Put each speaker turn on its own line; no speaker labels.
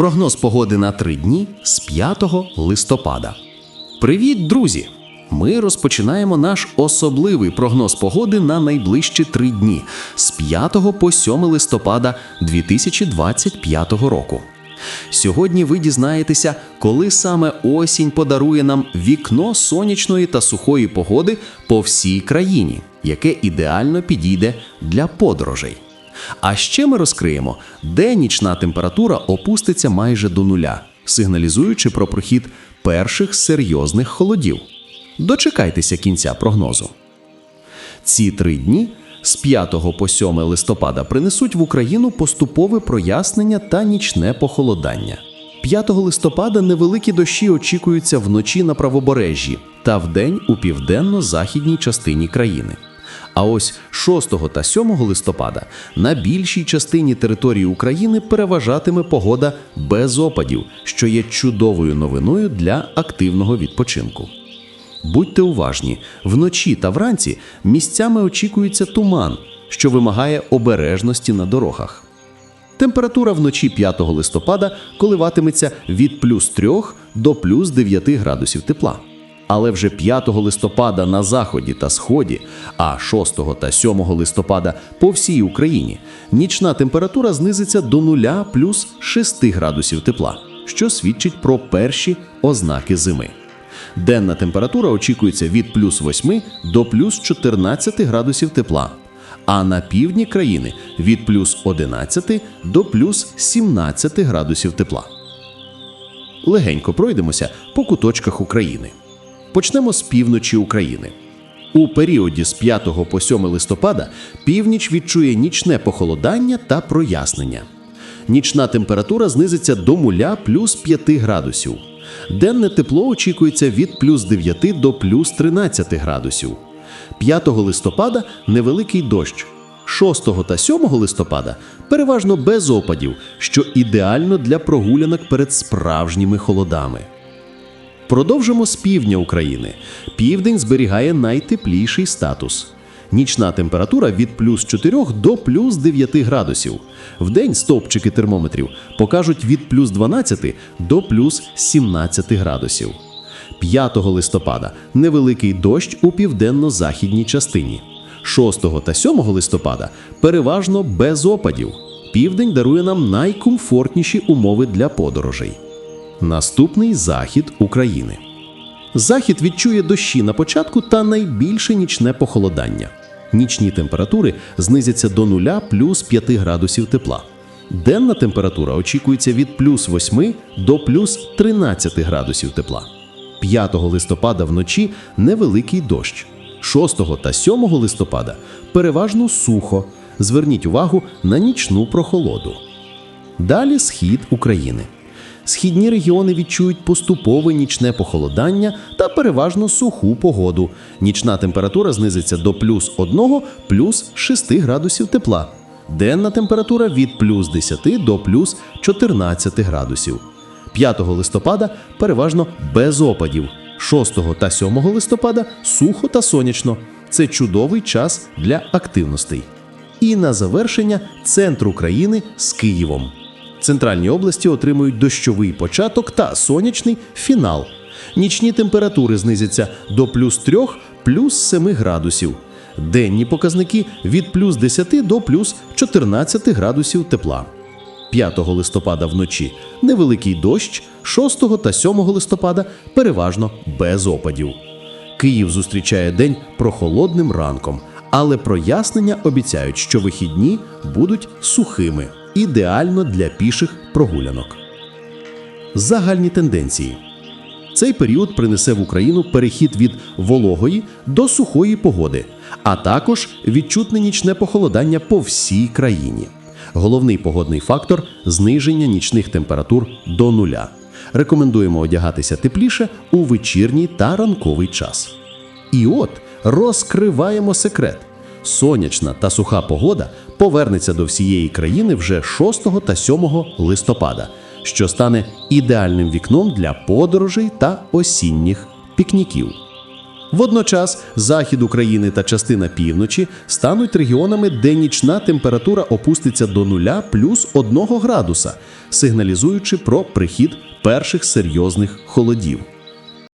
Прогноз погоди на три дні з 5 листопада. Привіт, друзі! Ми розпочинаємо наш особливий прогноз погоди на найближчі три дні з 5 по 7 листопада 2025 року. Сьогодні ви дізнаєтеся, коли саме осінь подарує нам вікно сонячної та сухої погоди по всій країні, яке ідеально підійде для подорожей. А ще ми розкриємо, де нічна температура опуститься майже до нуля, сигналізуючи про прохід перших серйозних холодів. Дочекайтеся кінця прогнозу. Ці три дні з 5 по 7 листопада принесуть в Україну поступове прояснення та нічне похолодання. 5 листопада невеликі дощі очікуються вночі на правобережжі та вдень у південно-західній частині країни. А ось 6 та 7 листопада на більшій частині території України переважатиме погода без опадів, що є чудовою новиною для активного відпочинку. Будьте уважні, вночі та вранці місцями очікується туман, що вимагає обережності на дорогах. Температура вночі 5 листопада коливатиметься від плюс 3 до плюс 9 градусів тепла. Але вже 5 листопада на заході та сході, а 6 та 7 листопада по всій Україні нічна температура знизиться до 0 плюс 6 градусів тепла, що свідчить про перші ознаки зими. Денна температура очікується від плюс 8 до плюс 14 градусів тепла, а на півдні країни від плюс 11 до плюс 17 градусів тепла. Легенько пройдемося по куточках України. Почнемо з півночі України. У періоді з 5 по 7 листопада північ відчує нічне похолодання та прояснення. Нічна температура знизиться до муля плюс 5 градусів. Денне тепло очікується від плюс 9 до плюс 13 градусів. 5 листопада невеликий дощ. 6 та 7 листопада переважно без опадів, що ідеально для прогулянок перед справжніми холодами. Продовжимо з півдня України. Південь зберігає найтепліший статус. Нічна температура від плюс 4 до плюс 9 градусів. Вдень стовпчики термометрів покажуть від плюс 12 до плюс 17 градусів. 5 листопада невеликий дощ у південно-західній частині. 6 та 7 листопада переважно без опадів. Південь дарує нам найкомфортніші умови для подорожей. Наступний захід України. Захід відчує дощі на початку та найбільше нічне похолодання. Нічні температури знизяться до 0 плюс 5 градусів тепла. Денна температура очікується від плюс 8 до плюс 13 градусів тепла. 5 листопада вночі невеликий дощ. 6 та 7 листопада переважно сухо. Зверніть увагу на нічну прохолоду. Далі схід України. Східні регіони відчують поступове нічне похолодання та переважно суху погоду. Нічна температура знизиться до плюс 1 плюс 6 градусів тепла. Денна температура від плюс 10 до плюс 14 градусів. 5 листопада переважно без опадів. 6 та 7 листопада сухо та сонячно. Це чудовий час для активностей. І на завершення центр України з Києвом. Центральні області отримують дощовий початок та сонячний фінал. Нічні температури знизяться до плюс 3 плюс 7 градусів. Денні показники від плюс 10 до плюс 14 градусів тепла. 5 листопада вночі невеликий дощ, 6 та 7 листопада переважно без опадів. Київ зустрічає день прохолодним ранком, але прояснення обіцяють, що вихідні будуть сухими, ідеально для піших прогулянок. Загальні тенденції. Цей період принесе в Україну перехід від вологої до сухої погоди, а також відчутне нічне похолодання по всій країні. Головний погодний фактор зниження нічних температур до нуля. Рекомендуємо одягатися тепліше у вечірній та ранковий час. І от розкриваємо секрет. Сонячна та суха погода повернеться до всієї країни вже 6 та 7 листопада, що стане ідеальним вікном для подорожей та осінніх пікніків. Водночас захід України та частина півночі стануть регіонами, де нічна температура опуститься до нуля плюс 1 градуса, сигналізуючи про прихід перших серйозних холодів.